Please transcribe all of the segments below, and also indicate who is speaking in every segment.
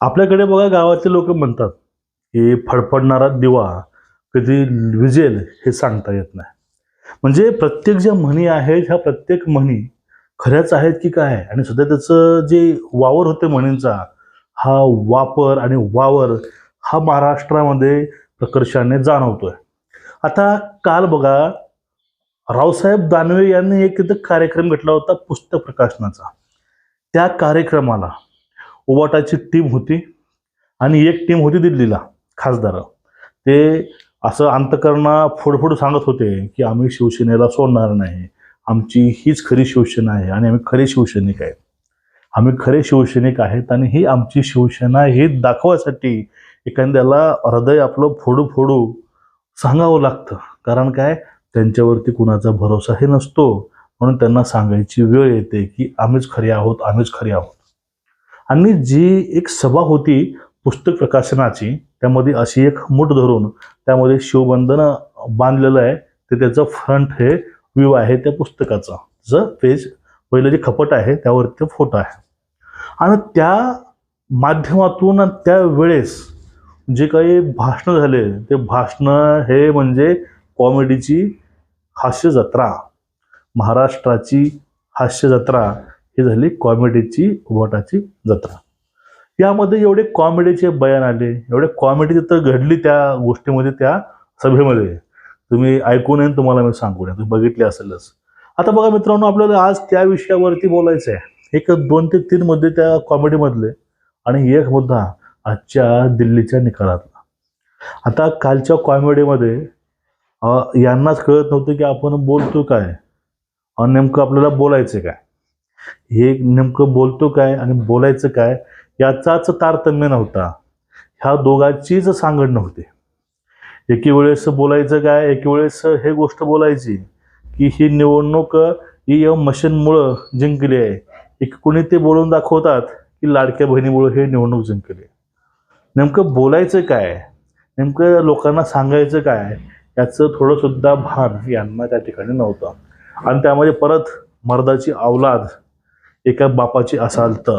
Speaker 1: आपल्याकडे बघा गावातले लोक म्हणतात की फडफडणारा दिवा कधी विजेल हे सांगता येत नाही. म्हणजे प्रत्येक ज्या म्हणी आहेत ह्या प्रत्येक म्हणी खऱ्याच आहेत की काय? आणि सध्या त्याचं जे वावर होते म्हणींचा हा वापर आणि वावर हा महाराष्ट्रामध्ये प्रकर्षाने जाणवतोय. आता काल बघा रावसाहेब दानवे यांनी एक तिथं कार्यक्रम घेतला होता पुस्तक प्रकाशनाचा. त्या कार्यक्रमाला उबाटाची टीम होती आणि एक टीम होती दिल्लीला खासदार. ते असं अंतकरणा फोडफोड सांगत होते की आम्ही शिवसेनेला सोडणार नाही. आमची हीच खरी शिवसेना आहे आणि आम्ही खरे शिवसैनिक आहेत. आम्ही खरे शिवसैनिक आहेत आणि ही आमची शिवसेना हे दाखवायसाठी एखाद्याला हृदय आपलं फोडू फोडू सांगावं लागतं. कारण काय? त्यांच्यावरती कुणाचा भरोसाही नसतो. म्हणून त्यांना सांगायची वेळ येते की आम्हीच खरे आहोत आम्हीच खरे आहोत. आणि जी एक सभा होती पुस्तक प्रकाशनाची त्यामध्ये अशी एक मूठ धरून त्यामध्ये शिवबंधन बांधलेलं आहे ते त्याचं फ्रंट हे व्ह्यू आहे त्या पुस्तकाचा. जर पेज पहिलं जे खपट आहे त्यावरती फोटो आहे. आणि त्या माध्यमातून त्या वेळेस जे काही भाषणं झाले ते भाषणं हे म्हणजे कॉमेडीची हास्य जत्रा महाराष्ट्राची हास्य जत्रा ही झाली कॉमेडीची वटाची जत्रा. यामध्ये एवढे कॉमेडीचे बयान आले एवढे कॉमेडी तर घडली त्या गोष्टीमध्ये त्या सभेमध्ये. तुम्ही ऐकू नये तुम्हाला मी सांगू नये तुम्ही बघितले असेलच. आता बघा मित्रांनो आपल्याला आज त्या विषयावरती बोलायचं आहे एक दोन ते तीन मुद्दे त्या कॉमेडीमधले आणि एक मुद्दा आजच्या दिल्लीच्या निकालातला. आता कालच्या कॉमेडीमध्ये यांनाच कळत नव्हतं की आपण बोलतो काय? आणि नेमकं आपल्याला बोलायचं काय? हे नेमकं बोलतो काय आणि बोलायचं काय याचाच तारतम्य नव्हता. ह्या दोघांचीच सांगड नव्हते. एके वेळेस बोलायचं काय एके वेळेस हे गोष्ट बोलायची की ही निवडणूक ही या मशीनमुळं जिंकली आहे. एक कोणी ते बोलून दाखवतात की लाडक्या बहिणीमुळं हे निवडणूक जिंकली नेमकं बोलायचं काय नेमकं लोकांना सांगायचं काय याचं थोडंसुद्धा भान यांना त्या ठिकाणी नव्हतं. आणि त्यामध्ये परत मर्दाची अवलाद एका बापाची असाल तर.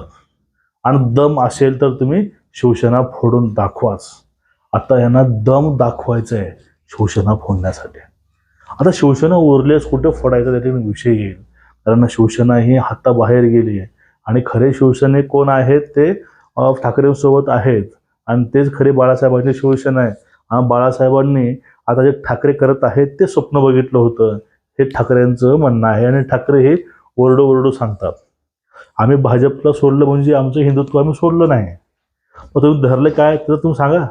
Speaker 1: आणि दम असेल तर तुम्ही शिवसेना फोडून दाखवाच. आता यांना दम दाखवायचं आहे शिवसेना फोडण्यासाठी. आता शिवसेना उरल्यास कुठे फोडायचा त्याचे विषय येईल. कारण शिवसेना ही हाताबाहेर गेली आहे. आणि खरे शिवसेने कोण आहेत ते ठाकरेंसोबत आहेत. आणि तेच खरे बाळासाहेबांची शिवसेना आहे. आणि बाळासाहेबांनी आता जे ठाकरे करत आहेत ते स्वप्न बघितलं होतं. हे ठाकरेंचं म्हणणं आहे आणि ठाकरे हे ओरडू ओरडू सांगतात. आम्ही भाजपला सोडलं म्हणजे आमचं हिंदुत्व आम्ही सोडलं नाही. मग तुम्ही धरलं काय? तर तुम्ही सांगा.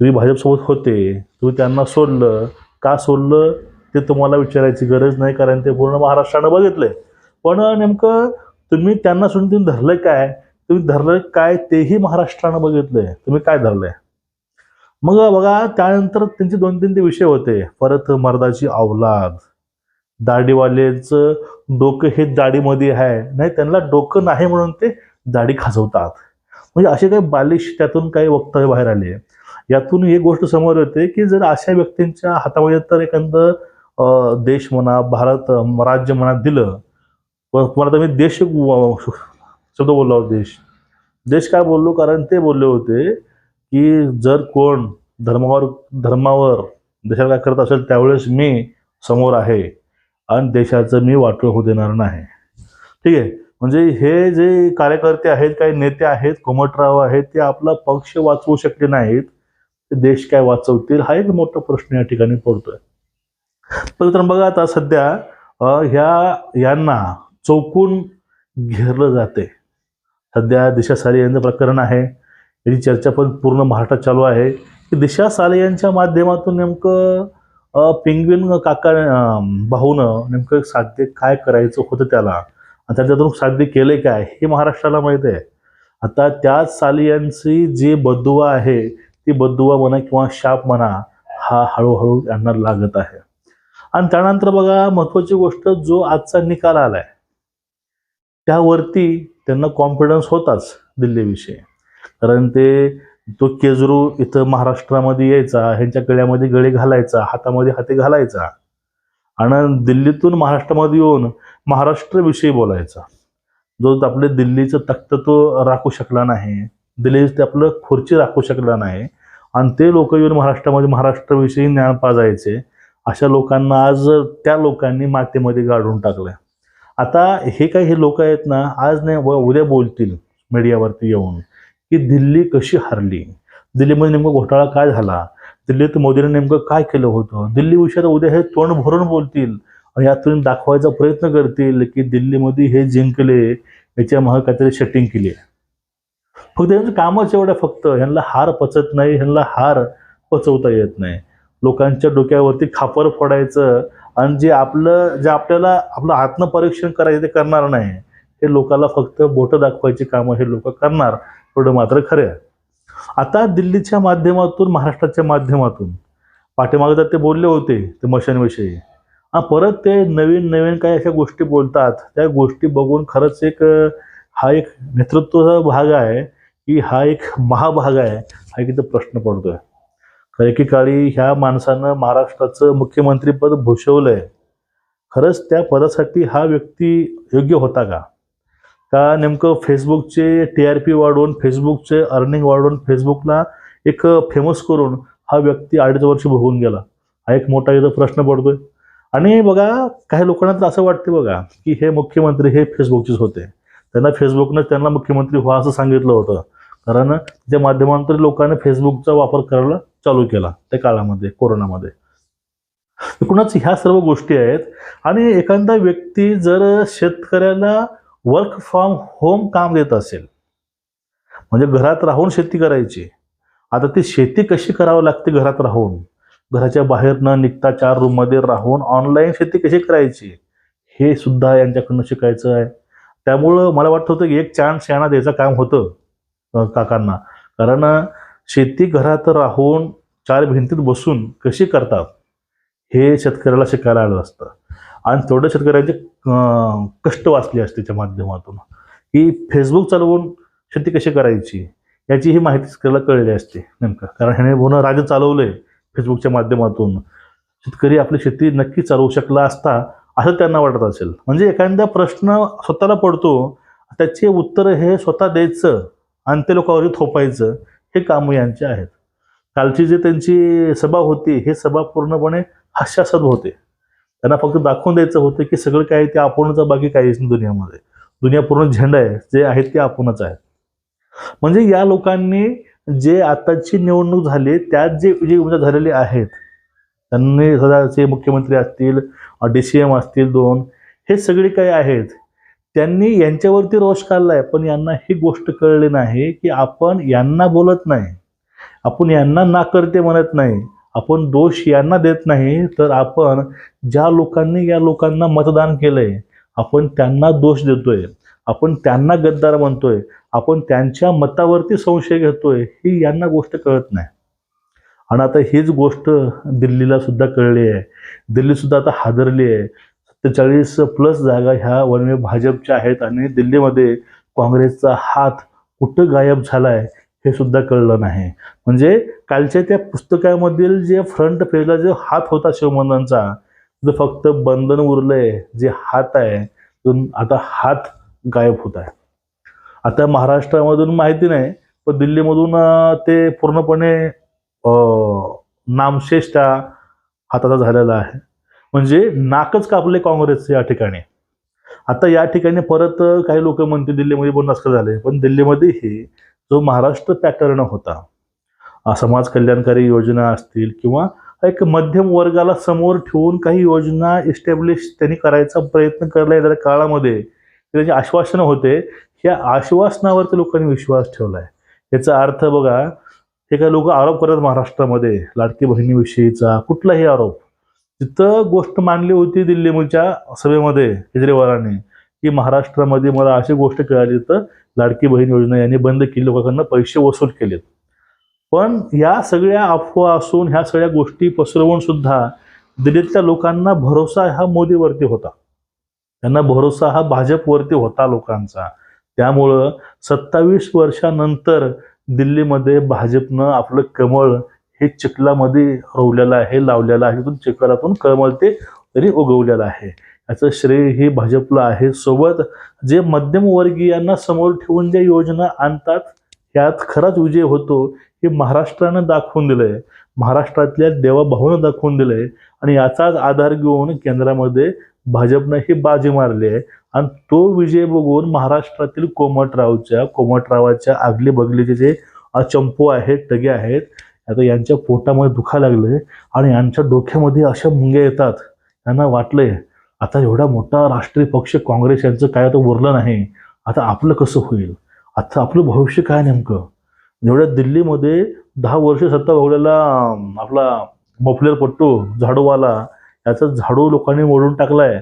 Speaker 1: तुम्ही भाजपसोबत होते तुम्ही त्यांना सोडलं. का सोडलं? ते तुम्हाला विचारायची गरज नाही कारण ते पूर्ण महाराष्ट्रानं बघितलंय पण नेमकं तुम्ही त्यांना सोडून तुम्ही धरलं काय? तुम्ही धरलं काय तेही महाराष्ट्रानं बघितलंय. तुम्ही काय धरलंय? मग बघा त्यानंतर त्यांचे दोन तीन ते विषय होते. परत मर्दाची अवलाद दाढीवाल्याचं डोकं हे दाढीमध्ये आहे. नाही त्यांना डोकं नाही म्हणून ते दाढी खाजवतात. म्हणजे असे काही बालिश त्यातून काही वक्तव्य बाहेर आले यातून एक गोष्ट समोर येते की जर अशा व्यक्तींच्या हातामध्ये तर एखादं देश म्हणा भारत राज्य म्हणा दिलं. तुम्हाला तर मी देश शब्द बोललो आहोत देश. देश काय बोललो? कारण ते बोलले होते की जर कोण धर्मावर धर्मावर देशाला काय करत असेल त्यावेळेस मी समोर आहे. आणि देशाचं मी वाटलं होऊ देणार नाही. ठीक आहे? म्हणजे हे जे कार्यकर्ते आहेत काही नेते आहेत कोमटराव आहेत ते आपला पक्ष वाचवू शकले नाहीत. ते देश काय वाचवतील हा एक मोठा प्रश्न या ठिकाणी पडतोय. तर बघा आता सध्या ह्या यांना चौकून घेरलं जाते. सध्या दिशा साले यांचं प्रकरण आहे. याची चर्चा पण पूर्ण महाराष्ट्रात चालू आहे. की दिशा साले यांच्या माध्यमातून नेमकं पिंगवीन काका भाऊनं नेमकं साध्य काय करायचं होतं त्याला? आणि त्याच्यातून साध्य केले काय? हे महाराष्ट्राला माहीत आहे. आता त्याच सालियांची जी बदुवा आहे ती बदुवा म्हणा किंवा शाप म्हणा हा हळूहळू यांना लागत आहे. आणि त्यानंतर बघा महत्वाची गोष्ट जो आजचा निकाल आलाय त्यावरती त्यांना कॉन्फिडन्स होताच दिल्लीविषयी. कारण ते तो केजरू इथं महाराष्ट्रामध्ये यायचा ह्यांच्या गळ्यामध्ये गळे घालायचा हातामध्ये हाते घालायचा आणि दिल्लीतून महाराष्ट्रामध्ये येऊन महाराष्ट्राविषयी बोलायचा. जो आपले दिल्लीचं तख्त तो राखू शकला नाही दिल्लीचं ते आपलं खुर्ची राखू शकला नाही आणि ते लोक येऊन महाराष्ट्रामध्ये महाराष्ट्राविषयी ज्ञान पाजायचे अशा लोकांना आज त्या लोकांनी मातेमध्ये गाडून टाकलं. आता हे काही हे लोक आहेत ना आज नाही व उद्या बोलतील मीडियावरती येऊन. की दिल्ली कशी हरली? दिल्लीमध्ये नेमका घोटाळा काय झाला? दिल्लीत मोदीने नेमकं काय केलं होतं? दिल्ली विषयात उद्या हे तोंड भरून बोलतील आणि यातून दाखवायचा प्रयत्न करतील की दिल्लीमध्ये हे जिंकले याच्या मग काहीतरी शटिंग केली. आहे फक्त यांचं कामच एवढं फक्त ह्यांना हार पचत नाही ह्यांना हार पचवता येत नाही. लोकांच्या डोक्यावरती खापर फोडायचं आणि जे आपलं जे आपल्याला आपलं आत्मपरीक्षण करायचं ते करणार नाही हे लोकांना फक्त बोटं दाखवायची कामं हे लोक करणार. एवढं मात्र खरं आहे. आता दिल्लीच्या माध्यमातून महाराष्ट्राच्या माध्यमातून पाठीमागे तर ते बोलले होते ते मशांविषयी हा परत ते नवीन नवीन काही अशा गोष्टी बोलतात त्या गोष्टी बघून खरंच एक हा एक नेतृत्वाचा भाग आहे की हा एक महाभाग आहे हा एक इथं प्रश्न पडतोय. कारण एकेकाळी ह्या माणसानं महाराष्ट्राचं मुख्यमंत्रीपद भूषवलंय. खरंच त्या पदासाठी हा व्यक्ती योग्य होता का? का नेमकं फेसबुकचे टी आर पी वाढवून फेसबुकचे अर्निंग वाढवून फेसबुकला एक फेमस करून हा व्यक्ती अडीच वर्ष होऊन गेला. हा एक मोठा इथं प्रश्न पडतोय. आणि बघा काही लोकांना तर असं वाटते बघा की हे मुख्यमंत्री हे फेसबुकचेच होते. त्यांना फेसबुकनं त्यांना मुख्यमंत्री व्हा असं सांगितलं होतं. कारण त्या माध्यमांतर लोकांनी फेसबुकचा वापर करायला चालू केला त्या काळामध्ये कोरोनामध्ये. एकूणच ह्या सर्व गोष्टी आहेत. आणि एखादा व्यक्ती जर शेतकऱ्याला वर्क फ्रॉम होम काम देत असेल. म्हणजे घरात राहून शेती करायची. आता ती शेती कशी करावी लागते घरात राहून? घराच्या बाहेर न निघता चार रूममध्ये राहून ऑनलाईन शेती कशी करायची? हे सुद्धा यांच्याकडनं शिकायचं आहे. त्यामुळं मला वाटतं होतं की एक चान्स यांना द्यायचं काम होतं काकांना. कारण शेती घरात राहून चार भिंतीत बसून कशी करतात? हे शेतकऱ्याला शिकायला आलं असतं. आणि तेवढं शेतकऱ्यांचे कष्ट वाचले असतेच्या माध्यमातून. की फेसबुक चालवून शेती कशी करायची याची ही माहिती शेतकऱ्याला कळली असते नेमकं. कारण ह्याने पूर्ण राज्य चालवलंय फेसबुकच्या माध्यमातून. शेतकरी आपली शेती नक्की चालवू शकला असता असं त्यांना वाटत असेल. म्हणजे एखादा प्रश्न स्वतःला पडतो त्याचे उत्तर हे स्वतः द्यायचं आणि ते लोकांवरती थोपायचं हे कामं यांचे आहेत. कालची जी त्यांची सभा होती हे सभा पूर्णपणे हास्यास्पद होते. त्यांना फक्त दाखवून द्यायचं होतं की सगळं काय ते आपणच बाकी काहीच नाही दुनियामध्ये. दुनिया पूर्ण झेंडा आहे जे आहेत ते आपणच आहेत. म्हणजे या लोकांनी जे आताची निवडणूक झाली त्यात जे जे झालेले आहेत त्यांनी सदाचे मुख्यमंत्री असतील डी सी एम असतील दोन हे सगळे काही आहेत. त्यांनी यांच्यावरती रोष काढलाय पण यांना ही गोष्ट कळली नाही की आपण यांना बोलत नाही. आपण यांना नाकर्ते म्हणत नाही. आपण दोष यांना देत नाही तर आपण ज्या लोकांनी या लोकांना मतदान केलंय आपण त्यांना दोष देतोय. आपण त्यांना गद्दार म्हणतोय. आपण त्यांच्या मतावरती संशय घेतोय ही यांना गोष्ट कळत नाही. आणि आता हीच गोष्ट दिल्लीला सुद्धा कळली आहे. दिल्ली सुद्धा आता हादरली आहे. सत्तेचाळीस प्लस जागा ह्या वनवे भाजपच्या आहेत आणि दिल्लीमध्ये काँग्रेसचा हात कुठं गायब झालाय हे सुद्धा कळलं नाही. म्हणजे कालच्या त्या पुस्तकामधील जे फ्रंट पेजला जो हात होता शिवमंदांचा जो फक्त बंधन उरलंय जे हात आहे तो आता हात गायब होत आहे. आता महाराष्ट्रामधून माहिती नाही पण दिल्लीमधून ते पूर्णपणे नामशेष त्या हाताचा झालेला आहे. म्हणजे नाकच कापले काँग्रेस या ठिकाणी. आता या ठिकाणी परत काही लोक म्हणते दिल्लीमध्ये पण नसकं झाले पण दिल्लीमध्येही जो महाराष्ट्र पॅटर्न होता समाज कल्याणकारी योजना असतील किंवा एक मध्यम वर्गाला समोर ठेवून काही योजना इस्टॅब्लिश त्यांनी करायचा प्रयत्न करला येणाऱ्या काळामध्ये त्याचे आश्वासनं होते. ह्या आश्वासनावरती लोकांनी विश्वास ठेवलाय. याचा अर्थ बघा हे काही लोक आरोप करत महाराष्ट्रामध्ये लाडकी बहिणीविषयीचा कुठलाही आरोप. तिथं गोष्ट मांडली होती दिल्लीच्या सभेमध्ये केजरीवालाने की महाराष्ट्रामध्ये मला अशी गोष्ट कळाली तर लाडकी बहीण योजना यांनी बंद केली लोकांना पैसे वसूल केलेत. पण या सगळ्या अफवा असून ह्या सगळ्या गोष्टी पसरवून सुद्धा दिल्लीतल्या लोकांना भरोसा हा मोदीवरती होता. त्यांना भरोसा हा भाजपवरती होता लोकांचा. त्यामुळं सत्तावीस वर्षानंतर दिल्लीमध्ये भाजपनं आपलं कमळ हे चिखलामध्ये रोवलेलं आहे लावलेलं आहे. तिथून चिखलातून कमळ ते तरी उगवलेलं आहे. याचं श्रेय हे भाजपला आहे. सोबत जे मध्यमवर्गीयांना समोर ठेवून ज्या योजना आणतात यात खराच विजय होतो. हे महाराष्ट्रानं दाखवून दिलंय. महाराष्ट्रातल्या देवाभाऊनं दाखवून दिलंय. आणि याचाच आधार घेऊन केंद्रामध्ये भाजपनं ही बाजी मारली आहे. आणि तो विजय बघून महाराष्ट्रातील कोमटरावच्या कोमटरावाच्या आगली बगलीचे जे चंपू आहेत टगे आहेत आता यांच्या पोटामध्ये दुखा लागले आणि यांच्या डोक्यामध्ये अशा मुंग्या येतात. त्यांना वाटलंय आता एवढा मोठा राष्ट्रीय पक्ष काँग्रेस यांचं काय आता उरलं नाही. आता आपलं कसं होईल? आता आपलं भविष्य काय नेमकं? एवढ्या दिल्लीमध्ये दहा वर्ष सत्ता भोगलेला आपला मफलेर पट्टू झाडूवाला याचा झाडू लोकांनी मोडून टाकलाय.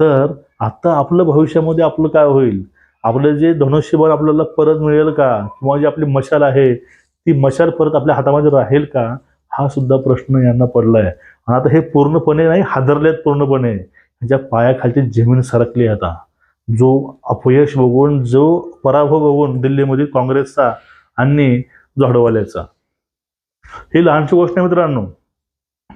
Speaker 1: तर आता आपलं भविष्यामध्ये आपलं काय होईल? आपलं जे धनुष्यबळ आपल्याला परत मिळेल का? किंवा जी आपली मशाल आहे ती मशाल परत आपल्या हातामध्ये राहील का? हा सुद्धा प्रश्न यांना पडलाय. आणि आता हे पूर्णपणे नाही हादरलेत पूर्णपणे. ज्या पायाखालची जमीन सरकली आता. जो अपयश बघून जो पराभव बघून दिल्लीमधील काँग्रेसचा आणि झाडवाल्याचा. ही लहानशी गोष्ट आहे मित्रांनो.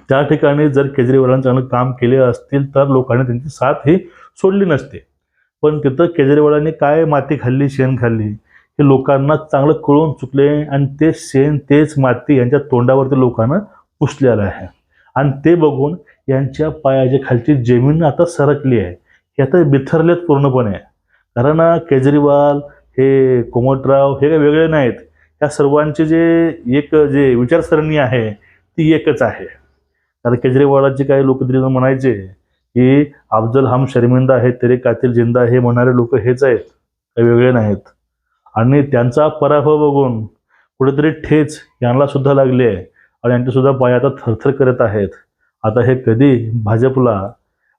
Speaker 1: त्या ठिकाणी जर केजरीवालांनी चांगलं काम केले असतील तर लोकांनी त्यांची साथ ही सोडली नसते. पण तिथं केजरीवालांनी काय माती खाल्ली शेण खाल्ली हे लोकांना चांगलं कळून चुकले आणि ते शेण तेच माती यांच्या तोंडावरती लोकांना पुसलेलं आहे. आणि ते बघून यांच्या पायाच्या खालची जमीन आता सरकली आहे. हे आता बिथरलेत पूर्णपणे. कारण केजरीवाल हे कोमटराव हे काही वेगळे नाहीत. या सर्वांचे जे एक जे विचारसरणी आहे ती एकच आहे. कारण केजरीवालाचे काही लोक तरी म्हणायचे की अफजल हम शर्मिंदा आहे तेरे कातील जिंदा हे म्हणणारे लोक हेच आहेत काही वेगळे नाहीत. आणि त्यांचा पराभव बघून कुठेतरी ठेच यांना सुद्धा लागली आहे आणि यांच्यासुद्धा पाय आता थरथर करत आहेत. आता हे कधी भाजपला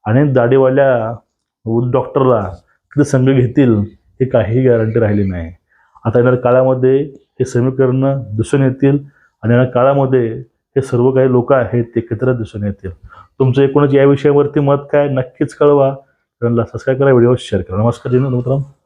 Speaker 1: आणि दाढीवाल्या डॉक्टरला कधी संघ घेतील हे काही गॅरंटी राहिली नाही. आता येणार काळामध्ये हे समीकरणं दिसून येतील आणि या काळामध्ये हे सर्व काही लोक आहेत ते एकत्र दिसून येतील. तुमचं एकूणच या विषयावरती मत काय नक्कीच कळवा. चॅनलला सबस्क्राईब करा व्हिडिओ शेअर करा. नमस्कार जिनू मित्रांनो